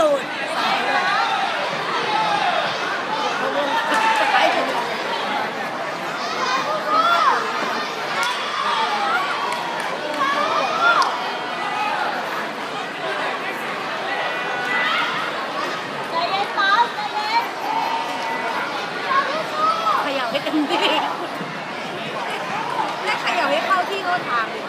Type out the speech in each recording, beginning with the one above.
ตูดไม่ขยับให้เข้าที่เข้าทางดิ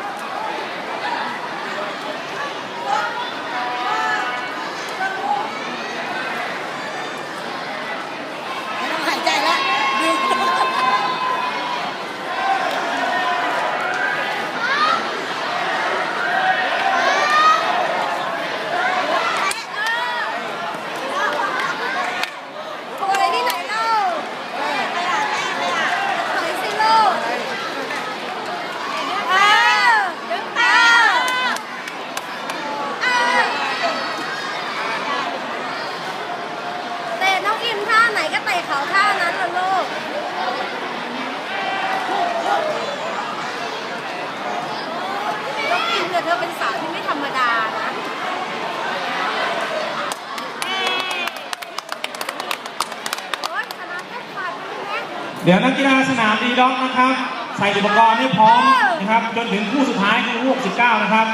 เดี๋ยวนักกีฬาสนามดีด็อกนะครับ ใส่อุปกรณ์ให้พร้อมนะครับ จนถึงคู่สุดท้ายคือคู่19นะครับ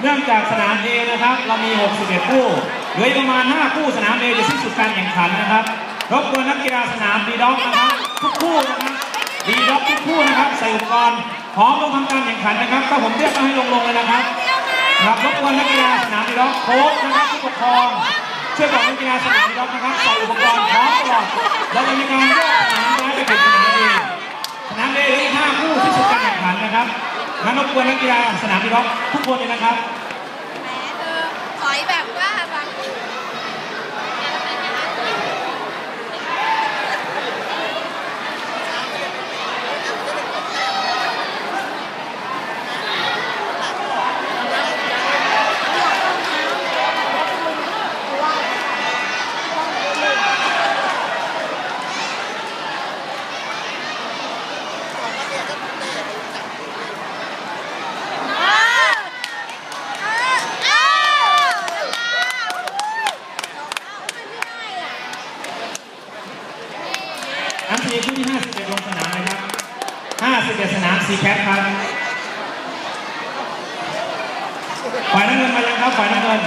เนื่องจากสนาม A นะครับ เรามี 61 คู่ เหลืออีกประมาณ 5 คู่สนาม A จะสิ้นสุดการแข่งขันนะครับรบกวนนักกีฬาสนามดีด็อกนะครับทุกคู่นะครับดีด็อกทุกคู่นะครับ ใส่อุปกรณ์พร้อมลงทำการแข่งขันนะครับถ้าผมเรียกก็ให้ลงลงเลยนะครับครับรบกวนนักกีฬาสนามดีด็อกโค้ชนะครับผู้ปกครองช่วยบอกนักกีฬาสนามดีด็อกนะครับใส่อุปกรณ์พร้อมตลอดเราจะมีการแยกสนามย้ไปเป็นเอสนามเอเหลืออีกห้าคู่ที่สุดการแข่งขันนะครับ งั้นรบกวนนักกีฬาสนามดีร็อกทุกคนเลยนะครับแหมเธอถอยแบบว่าแบบ น้ำทีคู่ที่51ลงสนามนะครับ 51สนามซีแคทครับฝ่ายน้ำเงินมายังครับฝ่ายน้ำเงิน